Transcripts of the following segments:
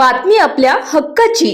बातमी आपल्या हक्काची.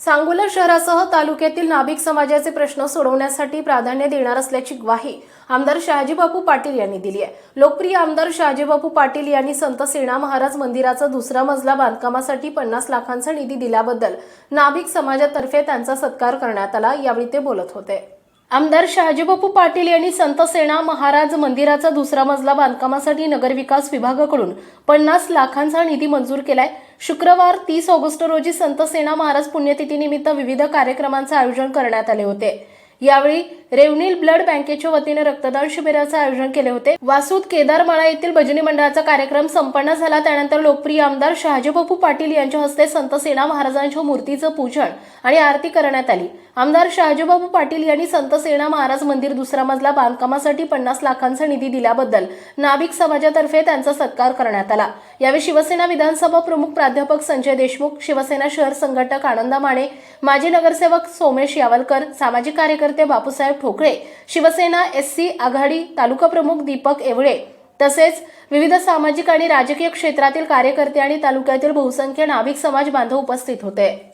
सांगोला शहरासह तालुक्यातील नाभिक समाजाचे प्रश्न सोडवण्यासाठी प्राधान्य देणार असल्याची ग्वाही आमदार शहाजीबापू पाटील यांनी दिली आहे. लोकप्रिय आमदार शहाजीबापू पाटील यांनी संत सेना महाराज मंदिराचा दुसरा मजला बांधकामासाठी पन्नास लाखांचा निधी दिल्याबद्दल नाभिक समाजातर्फे त्यांचा सत्कार करण्यात आला यावेळी ते बोलत होते. आमदार शहाजीबापू पाटील यांनी संत सेना महाराज मंदिराचा दुसरा मजला बांधकामासाठी नगरविकास विभागाकडून पन्नास लाखांचा निधी मंजूर केलाय. शुक्रवार तीस ऑगस्ट रोजी संत सेना महाराज पुण्यतिथीनिमित्त विविध कार्यक्रमांचे आयोजन करण्यात आले होते. यावेळी रेवनील ब्लड बँकेच्या वतीने रक्तदान शिबिराचे आयोजन केले होते. वासूद केदारमाळा येथील भजनी मंडळाचा कार्यक्रम संपन्न झाला. त्यानंतर लोकप्रिय आमदार शहाजीबापू पाटील यांच्या हस्ते संत सेना महाराजांच्या मूर्तीचं पूजन आणि आरती करण्यात आली. आमदार शहाजीबाबू पाटील यांनी संत सेना महाराज मंदिर दुसरा मजला बांधकामासाठी पन्नास लाखांचा निधी दिल्याबद्दल नाभिक समाजातर्फे त्यांचा सत्कार करण्यात आला. यावेळी शिवसेना विधानसभा प्रमुख प्राध्यापक संजय देशमुख शिवसेना शहर संघटक आनंदा माने माजी नगरसेवक सोमेश यावलकर सामाजिक कार्यकर्ते बापूसाहेब ठोकळे शिवसेना एस सी आघाडी तालुका प्रमुख दीपक एवळे तसेच विविध सामाजिक आणि राजकीय क्षेत्रातील कार्यकर्ते आणि तालुक्यातील बहुसंख्य नाभिक समाज बांधव उपस्थित होते.